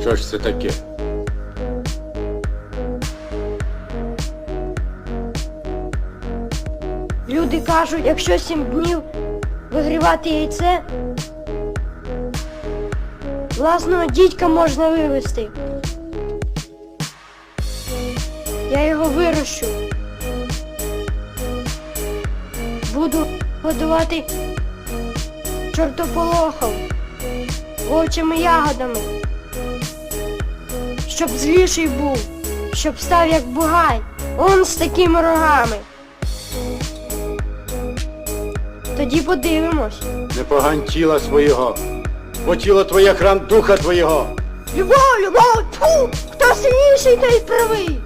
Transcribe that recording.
Що ж це таке? Люди кажуть, якщо сім днів вигрівати яйце, власного дідька можна вивезти. Я його вирощу. Буду годувати чортополохом, овочими ягодами, щоб зліший був, щоб став як бугай, он з такими рогами. Тоді подивимось. Не погань тіла свого, бо тіло твоє храм духа твого. Любов, любов, тьфу! Хто сильніший, той правий.